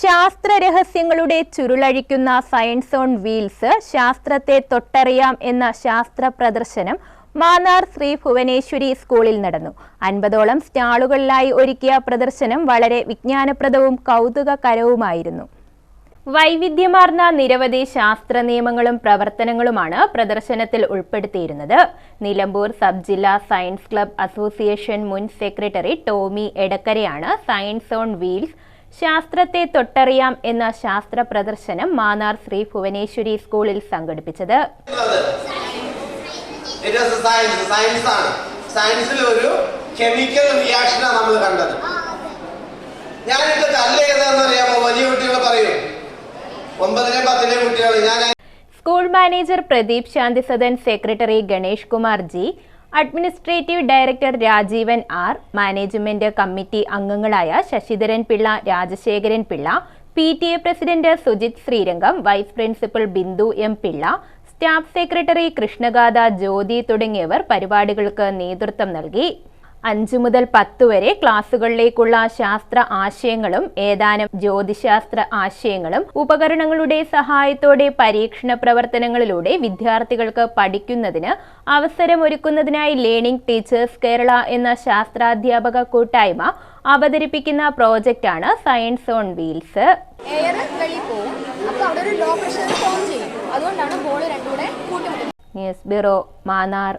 ശാസ്ത്ര രഹസ്യങ്ങളുടെ ചുരുളഴിക്കുന്ന സയൻസ് ഓൺ വീൽസ് ശാസ്ത്രത്തെ തൊട്ടറിയാം എന്ന ശാസ്ത്ര പ്രദർശനം മാന്നാർ ശ്രീ ഭുവനേശ്വരി സ്കൂളിൽ നടന്നു. അൻപതോളം സ്റ്റാളുകളിലായി ഒരുക്കിയ പ്രദർശനം വളരെ വിജ്ഞാനപ്രദവും കൗതുകകരവുമായിരുന്നു. വൈവിധ്യമാർന്ന നിരവധി ശാസ്ത്ര നിയമങ്ങളും പ്രവർത്തനങ്ങളുമാണ് പ്രദർശനത്തിൽ ഉൾപ്പെടുത്തിയിരുന്നത്. നിലമ്പൂർ സബ് ജില്ലാ സയൻസ് ക്ലബ് അസോസിയേഷൻ മുൻ സെക്രട്ടറി ടോമി എടക്കരയാണ് സയൻസ് ഓൺ വീൽസ് ശാസ്ത്രത്തെ തൊട്ടറിയാം എന്ന ശാസ്ത്ര പ്രദർശനം മാന്നാർ ശ്രീ ഭുവനേശ്വരി സ്കൂളിൽ സംഘടിപ്പിച്ചത്. സയൻസിൽ ഒരു കെമിക്കൽ റിയാക്ഷനാണ് നമ്മൾ കണ്ടത്. ഞാനിട്ട് കല്ല് ഏതാണെന്ന് അറിയാമോ വലിയ കുട്ടികൾ പറയും. ഒമ്പതിലെ പത്തിലെ കുട്ടികൾ. ഞാൻ school manager Pradeep Shanthisadan secretary Ganesh Kumar G administrative director Rajeevan R management committee അംഗങ്ങളായ Sasidharan Pillai Rajasekharan Pillai P T A president Sujith Sreerangam vice principal Bindu M Pillai staff secretary Krishnagatha Jyothi തുടങ്ങിയവർ പരിപാടികൾക്ക് നേതൃത്വം നൽകി. അഞ്ചു മുതൽ പത്ത് വരെ ക്ലാസ്സുകളിലേക്കുള്ള ശാസ്ത്ര ആശയങ്ങളും ഏതാനും ജ്യോതിശാസ്ത്ര ആശയങ്ങളും ഉപകരണങ്ങളുടെ സഹായത്തോടെ പരീക്ഷണ പ്രവർത്തനങ്ങളിലൂടെ വിദ്യാർത്ഥികൾക്ക് പഠിക്കുന്നതിന് അവസരമൊരുക്കുന്നതിനായി ലേണിംഗ് ടീച്ചേഴ്സ് കേരള എന്ന ശാസ്ത്രാധ്യാപക കൂട്ടായ്മ അവതരിപ്പിക്കുന്ന പ്രോജക്റ്റാണ് സയൻസ് ഓൺ വീൽസ് എയർ വെളിയിൽ പോവും അപ്പോൾ അവിടെ ഒരു ലോ പ്രഷർ ഫോം ചെയ്യും. അതുകൊണ്ടാണ് ബോൾ ന്യൂസ് ബ്യൂറോ മാന്നാർ.